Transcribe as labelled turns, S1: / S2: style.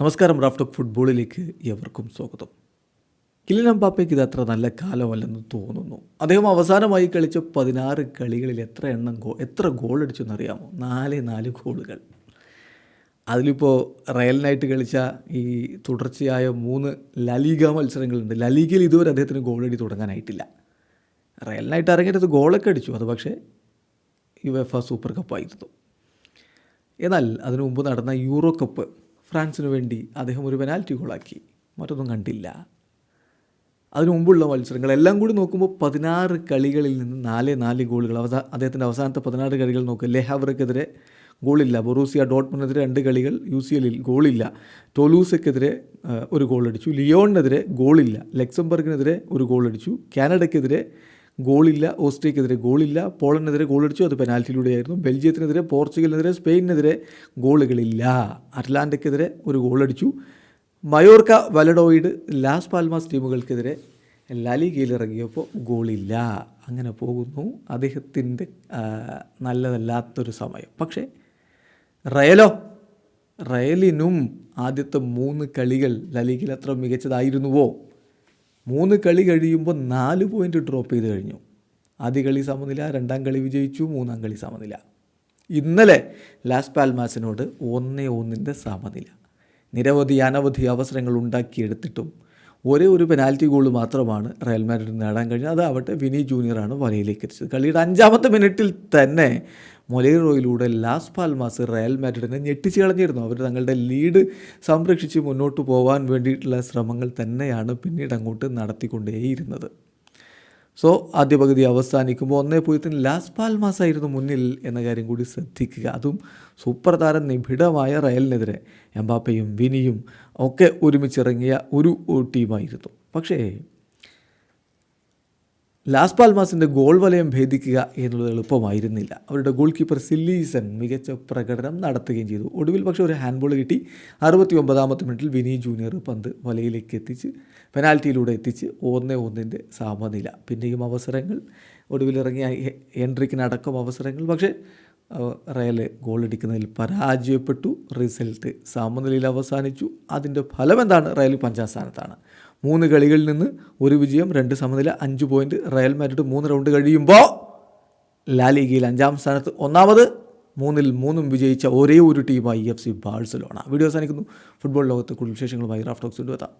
S1: നമസ്കാരം റാഫ്റ്റോക് ഫുട്ബോളിലേക്ക് എവർക്കും സ്വാഗതം. കിലിൻ എംബാപ്പയ്ക്ക് ഇത് അത്ര നല്ല കാലമല്ലെന്ന് തോന്നുന്നു. അദ്ദേഹം അവസാനമായി കളിച്ച പതിനാറ് കളികളിൽ എത്ര എണ്ണം ഗോ എത്ര ഗോൾ അടിച്ചെന്നറിയാമോ നാല് നാല് ഗോളുകൾ. അതിലിപ്പോൾ റയലിനായിട്ട് കളിച്ച ഈ തുടർച്ചയായ മൂന്ന് ലലീഗ മത്സരങ്ങളുണ്ട്. ലലീഗയിൽ ഇതുവരെ അദ്ദേഹത്തിന് ഗോളടി തുടങ്ങാനായിട്ടില്ല. റയലിനായിട്ട് ഇറങ്ങിയത് ഗോളൊക്കെ അടിച്ചു. അത് പക്ഷേ യു എഫ് സൂപ്പർ കപ്പായിരുന്നു. എന്നാൽ അതിനു മുമ്പ് നടന്ന യൂറോ കപ്പ് ഫ്രാൻസിന് വേണ്ടി അദ്ദേഹം ഒരു പെനാൽറ്റി ഗോളാക്കി. മറ്റൊന്നും കണ്ടില്ല. അതിനു മുമ്പുള്ള മത്സരങ്ങൾ എല്ലാം കൂടി നോക്കുമ്പോൾ പതിനാറ് കളികളിൽ നിന്ന് നാല് നാല് ഗോളുകൾ അവസാ അദ്ദേഹത്തിന്റെ അവസാനത്തെ പതിനാറ് കളികൾ നോക്കുക ലെഹാവറക്കെതിരെ ഗോളില്ല. ബൊറൂസിയ ഡോട്ട്മണിനെതിരെ രണ്ട് കളികൾ യു സി എല്ലിൽ ഗോളില്ല. ടോലൂസക്കെതിരെ ഒരു ഗോൾ അടിച്ചു ലിയോണിനെതിരെ ഗോളില്ല. ലക്സംബർഗിനെതിരെ ഒരു ഗോൾ അടിച്ചു കാനഡയ്ക്കെതിരെ ഗോളില്ല ഓസ്ട്രിയക്കെതിരെ ഗോളില്ല പോളണ്ടിനെതിരെ ഗോളടിച്ചു അത് പെനാൽറ്റിയിലൂടെയായിരുന്നു. ബെൽജിയത്തിനെതിരെ പോർച്ചുഗലിനെതിരെ സ്പെയിനിനെതിരെ ഗോളുകളില്ല. അറ്റ്ലാന്റയ്ക്കെതിരെ ഒരു ഗോളടിച്ചു. മയോർക്ക വലഡോയിഡ് ലാസ് പാൽമാസ് ടീമുകൾക്കെതിരെ ലാലി ഇറങ്ങിയപ്പോൾ ഗോളില്ല. അങ്ങനെ പോകുന്നു. അദ്ദേഹത്തിന്റെ നല്ലതല്ലാത്തൊരു സമയം. പക്ഷേ റയലോ റയലിനും ആദ്യത്തെ മൂന്ന് കളികൾ ലലീഗിൽ അത്ര മികച്ചതായിരുന്നുവോ? മൂന്ന് കളി കഴിയുമ്പോൾ നാല് പോയിന്റ് ഡ്രോപ്പ് ചെയ്ത് കഴിഞ്ഞു. ആദ്യ കളി സമനില രണ്ടാം കളി വിജയിച്ചു മൂന്നാം കളി സമനില. ഇന്നലെ ലാസ് പാൽമാസിനോട് ഒന്നേ ഒന്നിന്റെ സമനില. നിരവധി അനവധി അവസരങ്ങൾ ഉണ്ടാക്കിയെടുത്തിട്ടും ഒരേ ഒരു പെനാൽറ്റി ഗോൾ മാത്രമാണ് റയൽ മാഡ്രിഡ് നേടാൻ കഴിഞ്ഞത്. അതാവട്ടെ വിനി ജൂനിയറാണ് വലയിലേക്ക് എത്തിച്ചത്. കളിയുടെ അഞ്ചാമത്തെ മിനിറ്റിൽ തന്നെ മൊലേറോയിലൂടെ ലാസ് പാൽമാസ് റയൽ മാഡ്രിഡിനെ ഞെട്ടിച്ച് കളഞ്ഞിരുന്നു. അവർ തങ്ങളുടെ ലീഡ് സംരക്ഷിച്ച് മുന്നോട്ട് പോകാൻ വേണ്ടിയിട്ടുള്ള ശ്രമങ്ങൾ തന്നെയാണ് പിന്നീട് അങ്ങോട്ട് നടത്തിക്കൊണ്ടേയിരുന്നത്. സോ ആദ്യ പകുതി അവസാനിക്കുമ്പോൾ ഒന്നേ പൂജ്യത്തിന് ലാസ് പാൽമാസ് ആയിരുന്നു മുന്നിൽ എന്ന കാര്യം കൂടി ശ്രദ്ധിക്കുക. അതും സൂപ്പർ താരം നിബിഡമായ റയലിനെതിരെ. എംബാപ്പയും വിനിയും ഒക്കെ ഒരുമിച്ചിറങ്ങിയ ഒരു ടീമായിരുന്നു. പക്ഷേ ലാസ് പാൽമാസിന്റെ ഗോൾ വലയം ഭേദിക്കുക എന്നുള്ളത് എളുപ്പമായിരുന്നില്ല. അവരുടെ ഗോൾ കീപ്പർ സില്ലീസൺ മികച്ച പ്രകടനം നടത്തുകയും ചെയ്തു. ഒടുവിൽ പക്ഷേ ഒരു ഹാൻഡ് ബോൾ കിട്ടി. അറുപത്തി ഒമ്പതാമത്തെ മിനിറ്റിൽ വിനി ജൂനിയർ പന്ത് വലയിലേക്ക് എത്തിച്ച് പെനാൽറ്റിയിലൂടെ എത്തിച്ച് ഒന്നേ ഒന്നിന്റെ സമനില. പിന്നെയും അവസരങ്ങൾ. ഒടുവിലിറങ്ങിയ എൻട്രിക്കിനടക്കം അവസരങ്ങൾ. പക്ഷേ റയൽ ഗോളടിക്കുന്നതിൽ പരാജയപ്പെട്ടു. റിസൾട്ട് സമനിലയിൽ അവസാനിച്ചു. അതിന്റെ ഫലം എന്താണ് റയൽ പഞ്ചാം സ്ഥാനത്താണ്. മൂന്ന് കളികളിൽ നിന്ന് ഒരു വിജയം രണ്ട് സമനില അഞ്ച് പോയിന്റ് റയൽ മാഡ്രിഡ് മൂന്ന് റൗണ്ട് കഴിയുമ്പോൾ ലാലിഗയിൽ അഞ്ചാം സ്ഥാനത്ത് ഒന്നാമത് മൂന്നിൽ മൂന്നും വിജയിച്ച ഒരേ ഒരു ടീമായി എഫ് സി ബാഴ്സലോണ വീഡിയോ അവസാനിക്കുന്നു. ഫുട്ബോൾ ലോകത്ത് കൂടുതൽ വിശേഷങ്ങളുമായി റാഫ്റ്റോക്സ് കൊണ്ടുവെത്താം